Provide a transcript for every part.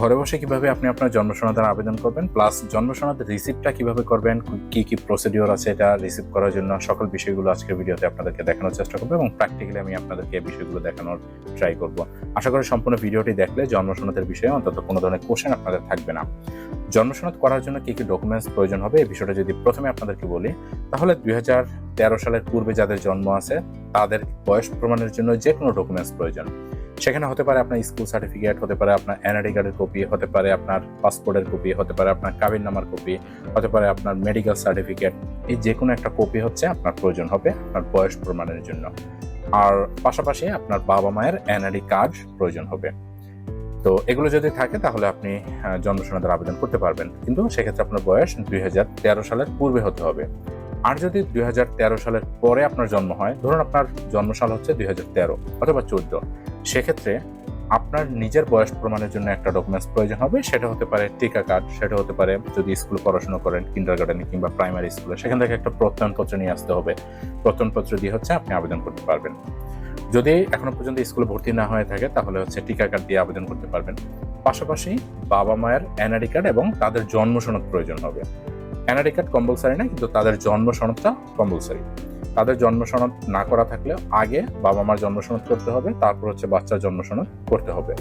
ঘরে বসে কীভাবে আপনি আপনার জন্ম আবেদন করবেন প্লাস জন্ম রিসিপ্টটা কীভাবে করবেন, কি কি প্রসিডিওর আছে এটা রিসিভ করার জন্য, সকল বিষয়গুলো আজকের ভিডিওতে আপনাদেরকে দেখানোর চেষ্টা করব এবং প্র্যাকটিক্যালি আমি আপনাদেরকে এই বিষয়গুলো দেখানোর ট্রাই করব। আশা করি সম্পূর্ণ ভিডিওটি দেখলে জন্ম বিষয়ে অন্তত কোনো ধরনের কোশ্চেন আপনাদের থাকবে না। জন্ম করার জন্য কি কি ডকুমেন্টস প্রয়োজন হবে, এই বিষয়টা যদি প্রথমে আপনাদেরকে বলি, তাহলে দু হাজার তেরো সালের পূর্বে যাদের জন্ম আছে, তাদের বয়স প্রমাণের জন্য যে কোনো ডকুমেন্টস প্রয়োজন। সেখানে হতে পারে আপনার স্কুল সার্টিফিকেট হতে পারে আপনার এনআইডি কার্ডের কপি হতে পারে আপনার পাসপোর্টের কপি হতে পারে আপনার কাবিন নামার কপি হতে পারে আপনার মেডিকেল সার্টিফিকেট এই যে কোনো একটা কপি হচ্ছে আপনার প্রয়োজন হবে আপনার বয়স প্রমাণের জন্য। আর পাশাপাশি আপনার বাবা মায়ের এনআইডি কার্ড প্রয়োজন হবে। তো এগুলো যদি থাকে তাহলে আপনি জন্ম আবেদন করতে পারবেন। কিন্তু সেক্ষেত্রে আপনার বয়স দুই হাজার তেরো সালের পূর্বে হতে হবে। আর যদি দুই হাজার তেরো সালের পরে আপনার জন্ম হয়, ধরুন আপনার জন্মসাল হচ্ছে দুই হাজার তেরো অথবা চোদ্দ সেক্ষেত্রে আপনার নিজের বয়স প্রমাণের জন্য একটা ডকুমেন্টস প্রয়োজন হবে। সেটা হতে পারে টিকা কার্ড, সেটা হতে পারে যদি স্কুল পড়াশোনা করেন কিন্ডার গার্ডেনে কিংবা প্রাইমারি স্কুলে সেখান থেকে একটা প্রত্যয়নপত্র নিয়ে আসতে হবে। প্রত্যয়নপত্র দিয়ে হচ্ছে আপনি আবেদন করতে পারবেন। যদি এখনও পর্যন্ত স্কুলে ভর্তি না হয়ে থাকে, তাহলে হচ্ছে টিকা কার্ড দিয়ে আবেদন করতে পারবেন। পাশাপাশি বাবা মায়ের এনআইডি কার্ড এবং তাদের জন্ম সনদ প্রয়োজন হবে। এনআইডি কার্ড কম্পালসারি না, কিন্তু তাদের জন্ম সনদটা কম্পালসারি তাদের জন্ম সনদ না করা থাকলে আগে বাবা মার জন্ম সনদ করতে হবে, তারপর হচ্ছে বাচ্চার জন্ম সনদ করতে হবে।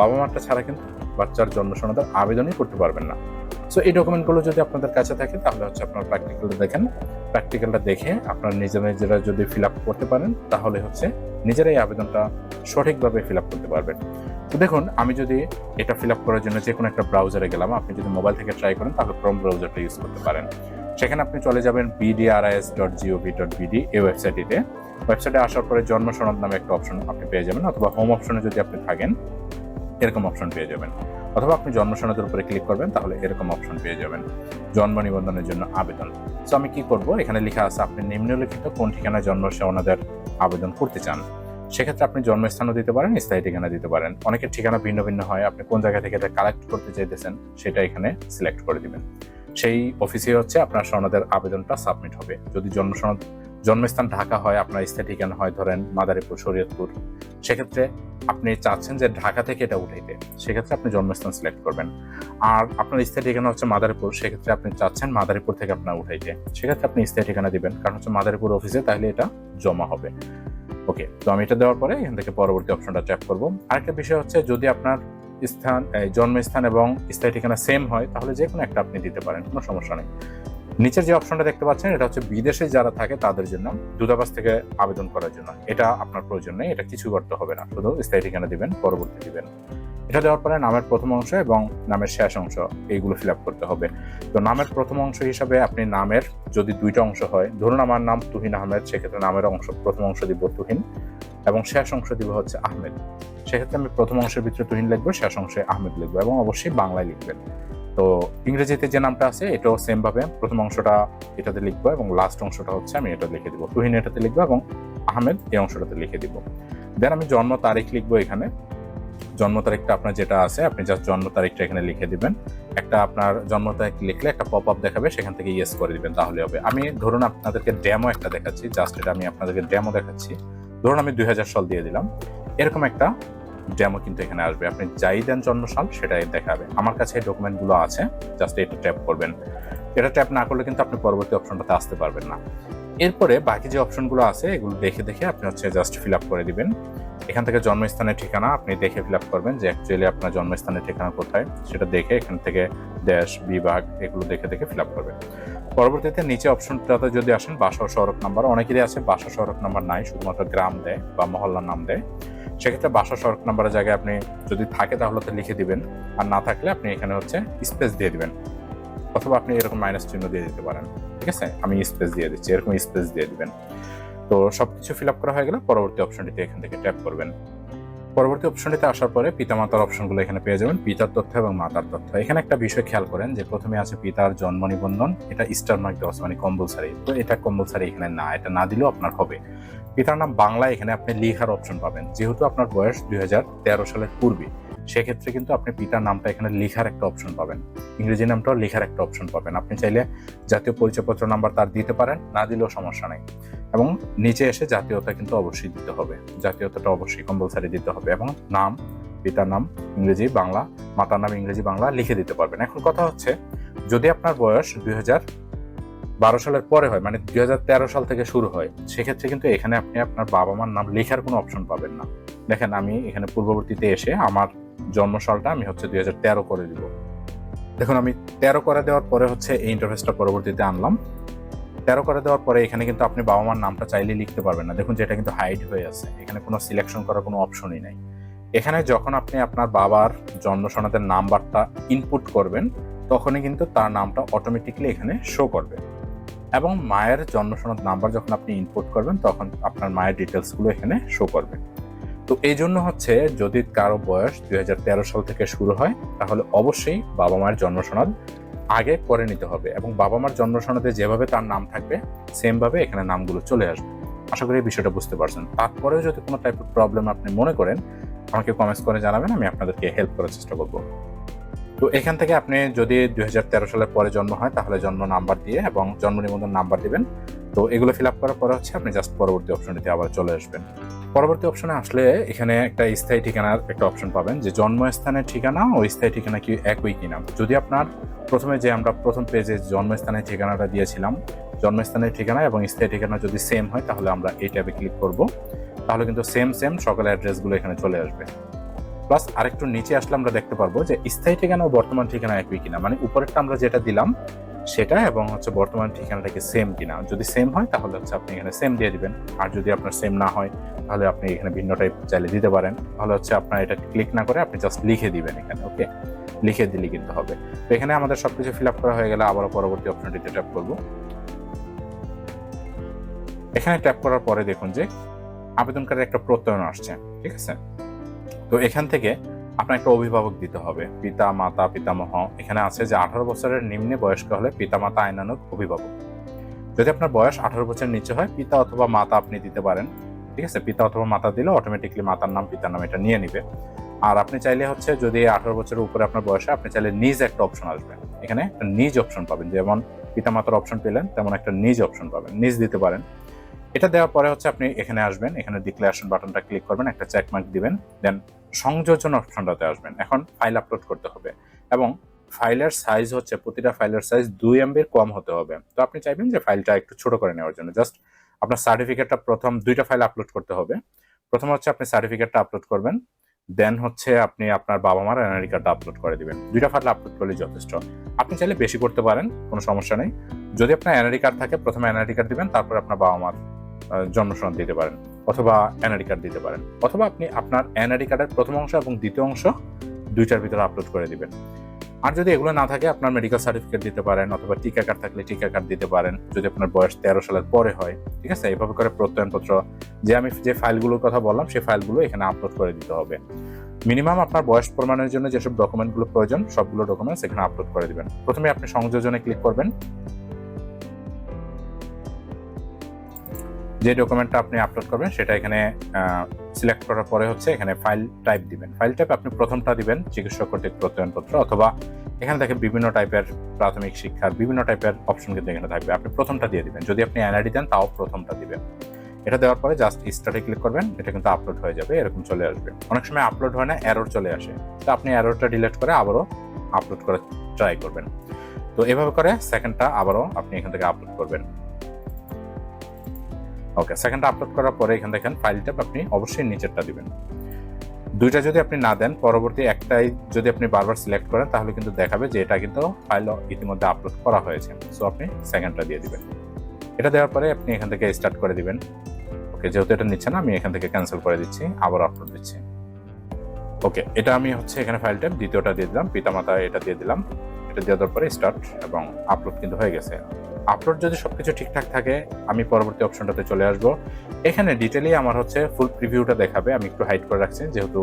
বাবা মারটা ছাড়া কিন্তু বাচ্চার জন্ম সনদের আবেদনই করতে পারবেন না। সো এই ডকুমেন্টগুলো যদি আপনাদের কাছে থাকে, তাহলে হচ্ছে আপনার প্র্যাকটিক্যালটা দেখেন। প্র্যাকটিক্যালটা দেখে আপনার নিজেরা নিজেরা যদি ফিল আপ করতে পারেন, তাহলে হচ্ছে নিজেরাই আবেদনটা সঠিকভাবে ফিল আপ করতে পারবেন। তো দেখুন, আমি যদি এটা ফিল আপ করার জন্য যে কোনো একটা ব্রাউজারে গেলাম, আপনি যদি মোবাইল থেকে ট্রাই করেন, তাহলে ক্রোম ব্রাউজারটা ইউজ করতে পারেন। সেখানে আপনি চলে যাবেন BDRIS dot GOV dot BD এই ওয়েবসাইটটিতে ওয়েবসাইটে আসার পরে জন্ম সনদ নামে একটা অপশন আপনি পেয়ে যাবেন, অথবা হোম অপশনে যদি আপনি থাকেন, এরকম অপশন পেয়ে যাবেন। অথবা আপনি জন্ম সনদের উপরে ক্লিক করবেন, তাহলে এরকম অপশন পেয়ে যাবেন। জন্ম নিবন্ধনের জন্য আবেদন। সো আমি কি করব? এখানে লেখা আছে, আপনি নিম্নলিখিত কোন ঠিকানায় জন্ম ওনাদের আবেদন করতে চান। সেক্ষেত্রে আপনি জন্মস্থানও দিতে পারেন, স্থায়ী ঠিকানা দিতে পারেন। অনেকের ঠিকানা ভিন্ন ভিন্ন হয়, আপনি কোন জায়গা থেকে কালেক্ট করতে চাইতেছেন, সেটা এখানে সিলেক্ট করে দিবেন। সেই অফিসে হচ্ছে আপনার সনদের আবেদনটা সাবমিট হবে। যদি জন্ম সনদ জন্মস্থান ঢাকা হয়, আপনার স্থায়ী ঠিকানা হয়, ধরেন মাদারীপুর, শরীয়তপুর, সেক্ষেত্রে আপনি চাচ্ছেন যে ঢাকা থেকে এটা উঠাইতে। সেক্ষেত্রে আপনি জন্মস্থান সিলেক্ট করবেন। আর আপনার স্থায়ী ঠিকানা হচ্ছে মাদারীপুর, সেক্ষেত্রে আপনি চাচ্ছেন মাদারীপুর থেকে আপনার উঠাইতে। সেক্ষেত্রে আপনি স্থায়ী ঠিকানা দিবেন, কারণ হচ্ছে মাদারীপুর অফিসে তাহলে এটা জমা হবে। ওকে তো আমি এটা দেওয়ার পরে এখান থেকে পরবর্তী অপশনটা ট্যাপ করব। আরেকটা বিষয় হচ্ছে যদি আপনার স্থান জন্মস্থান এবং স্থায়ী ঠিকানা সেম হয়, তাহলে যে কোনো একটা আপনি দিতে পারেন, কোনো সমস্যা নেই। নিচের যে অপশনটা দেখতে পাচ্ছেন, এটা হচ্ছে বিদেশে যারা থাকে তাদের জন্য দূতাবাস থেকে আবেদন করার জন্য। এটা আপনার প্রয়োজন নেই, এটা কিছু করতে হবে না, শুধু স্থায়ী ঠিকানা দিবেন, পরবর্তী দিবেন। এটা দেওয়ার পরে নামের প্রথম অংশ এবং নামের শেষ অংশ এইগুলো ফিল করতে হবে। তো নামের প্রথম অংশ হিসাবে আপনি নামের যদি দুইটা অংশ হয়, ধরুন আমার নাম তুহিন আহমেদ, সেক্ষেত্রে নামের অংশ, প্রথম অংশ দিব তুহিন এবং শেষ অংশ দিব হচ্ছে আহমেদ। সেক্ষেত্রে আমি প্রথম অংশের ভিতরে তুহিন লিখব, শেষ অংশে আহমেদ লিখব এবং অবশ্যই বাংলায় লিখবেন। তো ইংরেজিতে যে নামটা আছে, এটাও সেম ভাবে প্রথম অংশটা এটাতে লিখব এবং লাস্ট অংশটা হচ্ছে আমি এটা লিখে দিব। তুহিন এটাতে লিখব এবং আহমেদ এই অংশটাতে লিখে দিব। দেন আমি জন্ম তারিখ লিখব এখানে। জন্ম তারিখটা আপনার যেটা আছে, আপনি জাস্ট জন্ম তারিখটা এখানে লিখে দিবেন। একটা আপনার জন্ম তারিখ লিখলে একটা পপ আপ দেখাবে, সেখান থেকে ইয়েস করে দিবেন, তাহলে হবে। আমি ধরুন আপনাদেরকে ডেমো একটা দেখাচ্ছি জাস্ট এটা আমি আপনাদেরকে ডেমো দেখাচ্ছি। ধরুন আমি দুই সাল দিয়ে দিলাম। এরকম একটা ডেমো কিন্তু এখানে আসবে। আপনি যাই দেন জন্ম সাল, সেটাই দেখাবে। আমার কাছে এই ডকুমেন্টগুলো আছে জাস্ট এটা ট্যাপ করবেন। এটা ট্যাপ না করলে কিন্তু আপনি পরবর্তী অপশনটাতে আসতে পারবেন না। এরপরে বাকি যে অপশনগুলো আছে, এগুলো দেখে দেখে আপনি হচ্ছে জাস্ট ফিল আপ করে দিবেন। এখান থেকে জন্মস্থানের ঠিকানা আপনি দেখে ফিল আপ করবেন যে অ্যাকচুয়ালি আপনার জন্মস্থানের ঠিকানা কোথায়, সেটা দেখে এখান থেকে দেশ, বিভাগ এগুলো দেখে দেখে ফিল আপ করবেন। পরবর্তীতে নিচে অপশনটাতে যদি আসেন, বাসা সড়ক নাম্বার, অনেকেরই আছে বাসা সড়ক নাম্বার নাই, শুধুমাত্র গ্রাম দেয় বা মহল্লার নাম দেয়। সেক্ষেত্রে বাসা সড়ক নাম্বারের জায়গায় আপনি যদি থাকে তাহলে তো লিখে দিবেন, আর না থাকলে আপনি এখানে হচ্ছে স্পেস দিয়ে দিবেন। অথবা আপনি এরকম মাইনাস চিহ্ন দিয়ে দিতে পারেন, ঠিক আছে? আমি স্পেস দিয়ে দিচ্ছি, এরকম স্পেস দিয়ে দিবেন। তো সবকিছু ফিল আপ করা হয়ে গেলে পরবর্তী অপশনটিতে এখান থেকে ট্যাপ করবেন। পরবর্তী অপশনটিতে আসার পরে পিতামাতার অপশনগুলো এখানে পেয়ে যাবেন, পিতার তথ্য এবং মাতার তথ্য। এখানে একটা বিষয় খেয়াল করেন যে প্রথমে আছে পিতার জন্ম নিবন্ধন, এটা স্টার মার্ক দেওয়া মানে কম্পালসারি তো এটা কম্পালসারি এখানে না, এটা না দিলেও আপনার হবে। পিতার নাম বাংলা এখানে আপনি লেখার অপশন পাবেন। যেহেতু আপনার বয়স দুই হাজার তেরো সালের পূর্বে সেক্ষেত্রে কিন্তু আপনি পিতার নামটা এখানে লেখার একটা অপশন পাবেন। ইংরেজি নামটাও লেখার একটা অপশন পাবেন। আপনি চাইলে জাতীয় পরিচয়পত্র নাম্বার তার দিতে পারেন, না দিলেও সমস্যা নেই। এবং নিচে এসে জাতীয়তা কিন্তু অবশ্যই দিতে হবে। জাতীয়তাটা অবশ্যই কম্পালসারি দিতে হবে এবং নাম, পিতার নাম ইংরেজি, বাংলা, মাতার নাম ইংরেজি, বাংলা লিখে দিতে পারবেন। এখন কথা হচ্ছে, যদি আপনার বয়স দুই হাজার বারো সালের পরে হয় মানে দুই হাজার তেরো সাল থেকে শুরু হয়। সেক্ষেত্রে কিন্তু এখানে আপনি আপনার বাবা মার নাম লেখার কোনো অপশন পাবেন না। দেখেন, আমি এখানে পূর্ববর্তীতে এসে আমার জন্ম সালটা আমি হচ্ছে দু হাজার তেরো করে দিব। দেখুন, আমি তেরো করে দেওয়ার পরে হচ্ছে এই ইন্টারফেসটা পরবর্তীতে আনলাম। তেরো করে দেওয়ার পরে এখানে কিন্তু আপনি বাবা মার নামটা চাইলে লিখতে পারবেন না। দেখুন যেটা কিন্তু হাইড হয়ে আছে। এখানে কোনো সিলেকশন করার কোনো অপশনই নাই। এখানে যখন আপনি আপনার বাবার জন্ম সনদের নাম্বারটা ইনপুট করবেন, তখনই কিন্তু তার নামটা অটোমেটিকলি এখানে শো করবে। এবং মায়ের জন্ম সনদ নাম্বার যখন আপনি ইনপুট করবেন, তখন আপনার মায়ের ডিটেলসগুলো এখানে শো করবে। তো এই জন্য হচ্ছে, যদি কারও বয়স দু হাজার তেরো সাল থেকে শুরু হয়, তাহলে অবশ্যই বাবা মায়ের জন্ম সনদ আগে করে নিতে হবে এবং বাবা মার জন্ম সনদে যেভাবে তার নাম থাকবে সেমভাবে এখানে নামগুলো চলে আসবে। আশা করি এই বিষয়টা বুঝতে পারছেন। তারপরেও যদি কোনো টাইপের প্রবলেম আপনি মনে করেন, আমাকে কমেন্টস করে জানাবেন, আমি আপনাদেরকে হেল্প করার চেষ্টা করব। তো এখান থেকে আপনি যদি দু হাজার তেরো সালের পরে জন্ম হয়, তাহলে জন্ম নাম্বার দিয়ে এবং জন্ম নিবন্ধন নাম্বার দিবেন। তো এগুলো ফিল আপ করার পরে হচ্ছে আপনি জাস্ট পরবর্তী অপশনটিতে আবার চলে আসবেন। পরবর্তী অপশনে আসলে এখানে একটা স্থায়ী ঠিকানার একটা অপশন পাবেন যে জন্মস্থানের ঠিকানা ও স্থায়ী ঠিকানা কি একই কিনা। যদি আপনার প্রথমে যে আমরা প্রথম পেজে জন্মস্থানের ঠিকানাটা দিয়েছিলাম, জন্মস্থানের ঠিকানা এবং স্থায়ী ঠিকানা যদি সেম হয়, তাহলে আমরা এই ট্যাবে ক্লিক করব। তাহলে কিন্তু সেম সেম সকল অ্যাড্রেসগুলো এখানে চলে আসবে। প্লাস আরেকটু নিচে আসলে আমরা দেখতে পারব যে স্থায়ী ঠিকানা ও বর্তমান ঠিকানা একই কিনা। মানে উপরেরটা আমরা যেটা দিলাম, সেটা এবং হচ্ছে বর্তমান ঠিকানাটা কি সেম কিনা। যদি সেম হয়, তাহলে হচ্ছে আপনি এখানে সেম দিয়ে দিবেন। আর যদি আপনার সেম না হয়, তাহলে আপনি এখানে ভিন্ন টাইপ চাইলে দিতে পারেন। তাহলে হচ্ছে আপনার এটা ক্লিক না করে আপনি জাস্ট লিখে দিবেন এখানে ওকে লিখে দিলে কিন্তু হবে। তো এখানে আমাদের সবকিছু ফিল আপ করা হয়ে গেলে আবারও পরবর্তী অপশনটিতে ট্যাপ করব। এখানে ট্যাপ করার পরে দেখুন যে আবেদনকারীর একটা প্রত্যয়ন আসছে, ঠিক আছে? তো এখান থেকে আপনার একটা অভিভাবক দিতে হবে পিতা মাতা পিতামহ। এখানে আছে যে আঠারো বছরের নিম্নে বয়স্ক হলে পিতা মাতা আইনানুক অভিভাবক। যদি আপনার বয়স আঠারো বছরের নিচে হয়, পিতা অথবা মাতা আপনি দিতে পারেন, ঠিক আছে? পিতা অথবা মাতা দিলে অটোমেটিকলি মাতার নাম, পিতার নাম এটা নিয়ে নিবে। আর আপনি চাইলে হচ্ছে যদি আঠারো বছরের উপরে আপনার বয়সে আপনি চাইলে নিজ একটা অপশন আসবে। এখানে একটা নিজ অপশন পাবেন, যেমন পিতা মাতার অপশন পেলেন, তেমন একটা নিজ অপশন পাবেন, নিজ দিতে পারেন। এটা দেওয়ার পরে হচ্ছে আপনি এখানে আসবেন, এখানে ডিক্লারেশন বাটনটা ক্লিক করবেন, একটা চেক মার্ক দিবেন দেন সংযোজন অপশনটাতে আসবেন। এখন ফাইল আপলোড করতে হবে এবং ফাইলের সাইজ হচ্ছে, প্রতিটা ফাইলের সাইজ দুই এমবির কম হতে হবে। তো আপনি চাইবেন যে ফাইলটা একটু ছোট করে নেওয়ার জন্য। জাস্ট আপনার সার্টিফিকেটটা প্রথম দুইটা ফাইল আপলোড করতে হবে। প্রথম হচ্ছে আপনি সার্টিফিকেটটা আপলোড করবেন দেন হচ্ছে আপনি আপনার বাবা মার এনআইডি কার্ডটা আপলোড করে দিবেন। দুইটা ফাইল আপলোড করলে যথেষ্ট। আপনি চাইলে বেশি করতে পারেন, কোনো সমস্যা নেই। যদি আপনার এনআইডি কার্ড থাকে, প্রথমে এনআইডি কার্ড দিবেন, তারপর আপনার বাবা মার জন্ম সনদ দিতে পারেন, অথবা এনআইডি কার্ড দিতে পারেন, অথবা আপনি আপনার এনআইডি কার্ডের প্রথম অংশ এবং দ্বিতীয় অংশ দুইটার ভিতরে আপলোড করে দিবেন। আর যদি এগুলো না থাকে, আপনার মেডিকেল সার্টিফিকেট দিতে পারেন, অথবা টিকা কার্ড থাকলে টিকা কার্ড দিতে পারেন, যদি আপনার বয়স তেরো সালের পরে হয়, ঠিক আছে? এইভাবে করে প্রত্যয়নপত্র, যে আমি যে ফাইলগুলোর কথা বললাম, সেই ফাইলগুলো এখানে আপলোড করে দিতে হবে। মিনিমাম আপনার বয়স প্রমাণের জন্য যেসব ডকুমেন্টগুলো প্রয়োজন, সবগুলো ডকুমেন্টস এখানে আপলোড করে দিবেন। প্রথমে আপনি সংযোজনে ক্লিক করবেন। যে ডকুমেন্টটা আপনি আপলোড করবেন, সেটা এখানে সিলেক্ট করার পরে হচ্ছে এখানে ফাইল টাইপ দিবেন। ফাইল টাইপ আপনি প্রথমটা দিবেন, চিকিৎসক কর্তৃক প্রত্যয়নপত্র অথবা এখানে দেখেন বিভিন্ন টাইপের প্রাথমিক শিক্ষার বিভিন্ন টাইপের অপশন কিন্তু এখানে থাকবে। আপনি প্রথমটা দিয়ে দিবেন। যদি আপনি এনআইডি দেন, তাও প্রথমটা দিবেন। এটা দেওয়ার পরে জাস্ট স্টার্টে ক্লিক করবেন, এটা কিন্তু আপলোড হয়ে যাবে, এরকম চলে আসবে। অনেক সময় আপলোড হয় না এরর চলে আসে। তো আপনি এররটা ডিলিট করে আবারও আপলোড করে ট্রাই করবেন। তো এভাবে করে সেকেন্ডটা আবারও আপনি এখান থেকে আপলোড করবেন। ওকে সেকেন্ডটা আপলোড করার পরে এখান দেখেন ফাইলটা আপনি অবশ্যই নিচেরটা দিবেন। দুইটা যদি আপনি না দেন, পরবর্তী একটাই যদি আপনি বারবার সিলেক্ট করেন, তাহলে কিন্তু দেখাবে যে এটা কিন্তু ফাইল ইতিমধ্যে আপলোড করা হয়েছে। সো আপনি সেকেন্ডটা দিয়ে দিবেন। এটা দেওয়ার পরে আপনি এখান থেকে স্টার্ট করে দিবেন। ওকে, যেহেতু এটা নিচ্ছে না, আমি এখান থেকে ক্যান্সেল করে দিচ্ছি, আবার আপলোড দিচ্ছি। ওকে, এটা আমি হচ্ছে এখানে ফাইলটা দ্বিতীয়টা দিয়ে দিলাম পিতামাতা এটা দিয়ে দিলাম। এটা দেওয়ার পরে স্টার্ট এবং আপলোড কিন্তু হয়ে গেছে। আপলোড যদি সবকিছু ঠিকঠাক থাকে, আমি পরবর্তী অপশনটাতে চলে আসব। এখানে ডিটেলি আমার হচ্ছে ফুল প্রিভিউটা দেখাবে, আমি একটু হাইড করে রাখছি, যেহেতু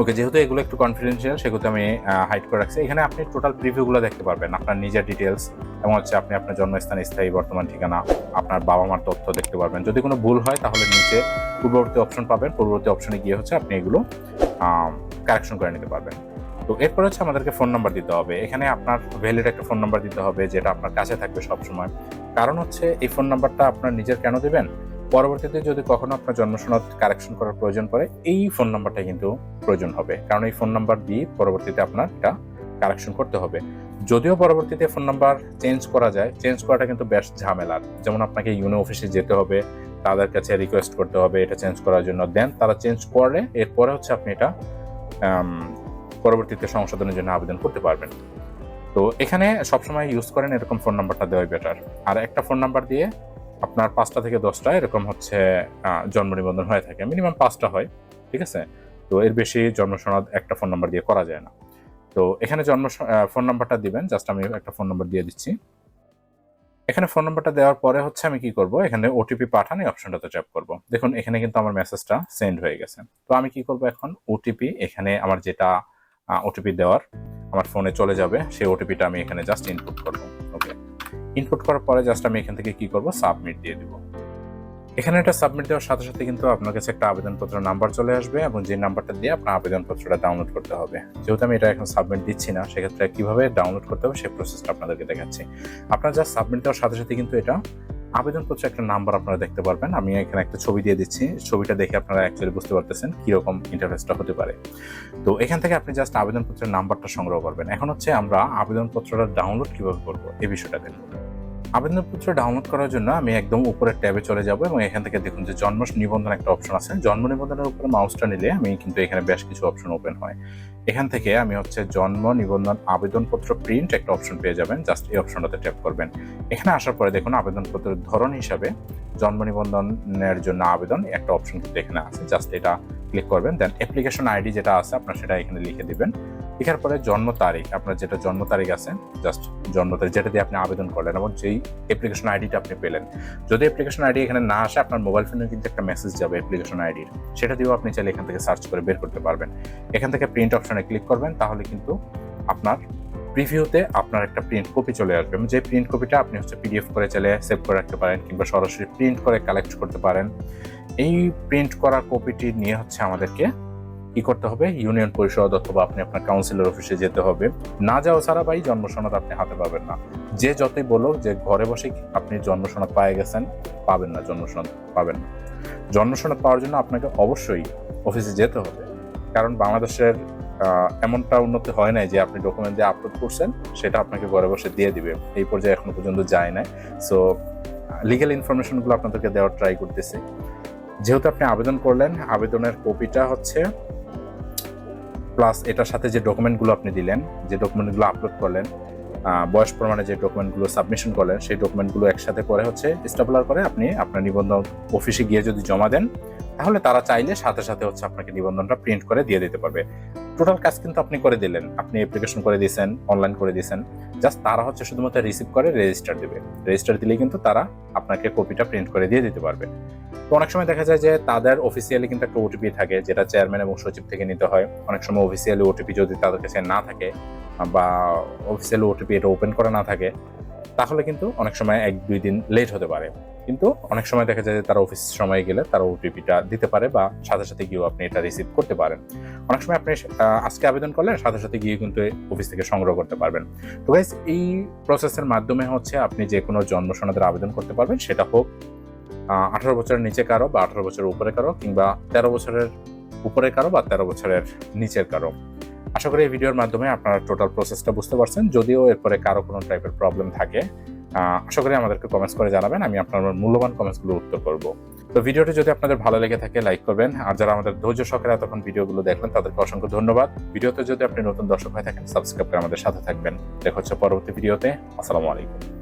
ওকে, যেহেতু এগুলো একটু কনফিডেন্সিয়াল সেগুলো আমি হাইড করে রাখছি। এখানে আপনি টোটাল প্রিভিউগুলো দেখতে পারবেন, আপনার নিজের ডিটেলস এবং হচ্ছে আপনি আপনার জন্মস্থান স্থায়ী বর্তমান ঠিকানা, আপনার বাবা মার তথ্য দেখতে পারবেন। যদি কোনো ভুল হয়, তাহলে নিচে পূর্ববর্তী অপশন পাবেন, পূর্ববর্তী অপশনে গিয়ে হচ্ছে আপনি এগুলো কারেকশন করে নিতে পারবেন। তো এরপর হচ্ছে আমাদেরকে ফোন নাম্বার দিতে হবে। এখানে আপনার ভ্যালিড একটা ফোন নাম্বার দিতে হবে, যেটা আপনার কাছে থাকবে সব সময় কারণ হচ্ছে এই ফোন নাম্বারটা আপনার নিজের কেন দেবেন? পরবর্তীতে যদি কখনো আপনার জন্ম সনদ কারেকশন করার প্রয়োজন পড়ে, এই ফোন নাম্বারটা কিন্তু প্রয়োজন হবে। কারণ এই ফোন নাম্বার দিয়ে পরবর্তীতে আপনার এটা কারেকশন করতে হবে। যদিও পরবর্তীতে ফোন নাম্বার চেঞ্জ করা যায় চেঞ্জ করাটা কিন্তু বেশ ঝামেলার যেমন আপনাকে ইউনো অফিসে যেতে হবে, তাদের কাছে রিকোয়েস্ট করতে হবে এটা চেঞ্জ করার জন্য। দেন তারা চেঞ্জ করলে এরপরে হচ্ছে আপনি এটা পরবর্তীতে সংশোধনের জন্য আবেদন করতে পারবেন। তো এখানে সবসময় ইউজ করেন এরকম ফোন নাম্বারটা দেওয়াই বেটার আর একটা ফোন নাম্বার দিয়ে আপনার পাঁচটা থেকে দশটা এরকম হচ্ছে জন্ম নিবন্ধন হয়ে থাকে। মিনিমাম পাঁচটা হয়, ঠিক আছে? তো এর বেশি জন্ম সনদ একটা ফোন নাম্বার দিয়ে করা যায় না। তো এখানে জন্ম ফোন নাম্বারটা দিবেন জাস্ট আমি একটা ফোন নাম্বার দিয়ে দিচ্ছি। এখানে ফোন নাম্বারটা দেওয়ার পরে হচ্ছে আমি কি করব? এখানে ওটিপি পাঠান এই অপশনটাতে ট্যাপ করব। দেখুন, এখানে কিন্তু আমার মেসেজটা সেন্ড হয়ে গেছে। তো আমি কি করব এখন? ওটিপি এখানে আমার যেটা ওটিপি দেওয়ার আমার ফোনে চলে যাবে। সেই ওটিপিটা আমি এখানে জাস্ট ইনপুট করব ওকে ইনপুট করার পরে জাস্ট আমি এখান থেকে কি করব? সাবমিট দিয়ে দিব। এখানে এটা সাবমিট দেওয়ার সাথে সাথে কিন্তু আপনার কাছে একটা আবেদনপত্র নাম্বার চলে আসবে এবং যে নাম্বারটা দিয়ে আপনার আবেদনপত্রটা ডাউনলোড করতে হবে। যেহেতু আমি এটা এখন সাবমিট দিচ্ছি না, সেক্ষেত্রে কীভাবে ডাউনলোড করতে হবে সেই প্রসেসটা আপনাদেরকে দেখাচ্ছি। আপনার যা সাবমিট দেওয়ার সাথে সাথে কিন্তু এটা আবেদনপত্র একটা নাম্বার আপনারা দেখতে পারবেন। আমি এখানে একটা ছবি দিয়ে দিচ্ছি। ছবিটা দেখে আপনারা অ্যাকচুয়ালি বুঝতে পারতেছেন কীরকম ইন্টারফেসটা হতে পারে। তো এখান থেকে আপনি জাস্ট আবেদনপত্রের নাম্বারটা সংগ্রহ করবেন। এখন হচ্ছে আমরা আবেদনপত্রটা ডাউনলোড কীভাবে করব এই বিষয়টা দেখব। আবেদনপত্র ডাউনলোড করার জন্য আমি একদম উপরের ট্যাবে চলে যাব এবং এখান থেকে দেখুন যে জন্ম নিবন্ধন একটা অপশন আছে। জন্ম নিবন্ধনের উপরে মাউসটা নিলে আমি কিন্তু এখানে বেশ কিছু অপশন ওপেন হয়। এখান থেকে আমি হচ্ছে জন্ম নিবন্ধন আবেদনপত্র প্রিন্ট একটা অপশন পেয়ে যাবেন। জাস্ট এই অপশনটাতে ট্যাপ করবেন। এখানে আসার পরে দেখুন আবেদনপত্রের ধরন হিসাবে জন্ম নিবন্ধনের জন্য আবেদন একটা অপশন কিন্তু এখানে আছে। জাস্ট এটা ক্লিক করবেন। দেন অ্যাপ্লিকেশন আইডি যেটা আছে আপনার সেটা এখানে লিখে দিবেন। লেখার পরে জন্ম তারিখ, আপনার যেটা জন্ম তারিখ আছে জাস্ট জন্ম তারিখ যেটা দিয়ে আপনি আবেদন করলেন এবং যেই অ্যাপ্লিকেশন আইডিটা আপনি পেলেন। যদি অ্যাপ্লিকেশন আইডি এখানে না আসে, আপনার মোবাইল ফোনে কিন্তু একটা মেসেজ যাবে অ্যাপ্লিকেশন আইডির সেটা দিয়েও আপনি চাইলে এখান থেকে সার্চ করে বের করতে পারবেন। এখান থেকে প্রিন্ট অপশনে ক্লিক করবেন, তাহলে কিন্তু আপনার প্রিভিউতে আপনার একটা প্রিন্ট কপি চলে আসবে যে প্রিন্ট কপিটা আপনি হচ্ছে পিডিএফ করে চাইলে সেভ করে রাখতে পারেন কিংবা সরাসরি প্রিন্ট করে কালেক্ট করতে পারেন। এই প্রিন্ট করা কপিটি নিয়ে হচ্ছে আমাদেরকে কি করতে হবে? ইউনিয়ন পরিষদ অথবা আপনি আপনার কাউন্সিলর অফিসে যেতে হবে। না যাওয়া ছাড়া ভাই জন্ম সনদ আপনি হাতে পাবেন না। যে যতই বলো যে ঘরে বসে আপনি জন্ম সনদ পায়ে গেছেন, পাবেন না জন্ম সনদ পাবেন না। জন্ম সনদ পাওয়ার জন্য আপনাকে অবশ্যই অফিসে যেতে হবে। কারণ বাংলাদেশের এমনটা উন্নতি হয় নাই যে আপনি ডকুমেন্ট দিয়ে আপলোড করছেন, সেটা আপনাকে ঘরে বসে দিয়ে দিবে। এই পর্যায়ে এখনও পর্যন্ত যায় না সো লিগেল ইনফরমেশনগুলো আপনাদেরকে দেওয়ার ট্রাই করতেছি। যেহেতু আপনি আবেদন করলেন, আবেদনের কপিটা হচ্ছে প্লাস এটার সাথে যে ডকুমেন্টগুলো আপনি দিলেন, যে ডকুমেন্টগুলো আপলোড করলেন বয়স প্রমাণে যে ডকুমেন্টগুলো সাবমিশন করলেন, সেই ডকুমেন্টগুলো একসাথে করে হচ্ছে স্টাপলার করে আপনি আপনার নিবন্ধন অফিসে গিয়ে যদি জমা দেন, তাহলে তারা চাইলে সাথে সাথে হচ্ছে আপনাকে নিবন্ধনটা প্রিন্ট করে দিয়ে দিতে পারবে। টোটাল কাজ কিন্তু আপনি করে দিলেন। আপনি অ্যাপ্লিকেশন করে দিয়েছেন অনলাইন করে দিয়েছেন। জাস্ট তারা হচ্ছে শুধুমাত্র রিসিভ করে রেজিস্টার দেবে। রেজিস্টার দিলেই কিন্তু তারা আপনাকে কপিটা প্রিন্ট করে দিয়ে দিতে পারবে। তো অনেক সময় দেখা যায় যে তাদের অফিসিয়ালি কিন্তু একটা ওটিপি থাকে, যেটা চেয়ারম্যান এবং সচিব থেকে নিতে হয়। অনেক সময় অফিসিয়ালি ওটিপি যদি তাদের কাছে না থাকে বা অফিসিয়ালি ওটিপি এটা ওপেন করা না থাকে, তাহলে কিন্তু অনেক সময় এক, দুই দিন লেট হতে পারে। কিন্তু অনেক সময় দেখা যায় যে তারা অফিস সময় গেলে তারা ওটিপিটা দিতে পারে বা সাথে সাথে গিয়েও আপনি এটা রিসিভ করতে পারেন। অনেক সময় আপনি আজকে আবেদন করলে সাথে সাথে গিয়ে কিন্তু অফিস থেকে সংগ্রহ করতে পারবেন। তো গাইস এই প্রসেসের মাধ্যমে হচ্ছে আপনি যে কোনো জন্ম সনদের আবেদন করতে পারবেন, সেটা হোক আঠারো বছরের নিচে কারও বা আঠারো বছরের উপরে কারও কিংবা তেরো বছরের উপরে কারও বা তেরো বছরের নিচের কারও। আশা করি এই ভিডিওর মাধ্যমে আপনারা টোটাল প্রসেসটা বুঝতে পারছেন। যদিও এরপরে কারও কোনো টাইপের প্রবলেম থাকে আশা করি আমাদেরকে কমেন্টস করে জানাবেন, আমি আপনার মূল্যবান কমেন্টসগুলো উত্তর করব। তো ভিডিওটি যদি আপনাদের ভালো লেগে থাকে লাইক করবেন। আর যারা আমাদের ধৈর্য সহকারে এতক্ষণ ভিডিওগুলো দেখলেন, তাদেরকে অসংখ্য ধন্যবাদ। ভিডিওতে যদি আপনি নতুন দর্শক হয়ে থাকেন সাবস্ক্রাইব করে আমাদের সাথে থাকবেন। দেখা হচ্ছে পরবর্তী ভিডিওতে। আসসালামু আলাইকুম।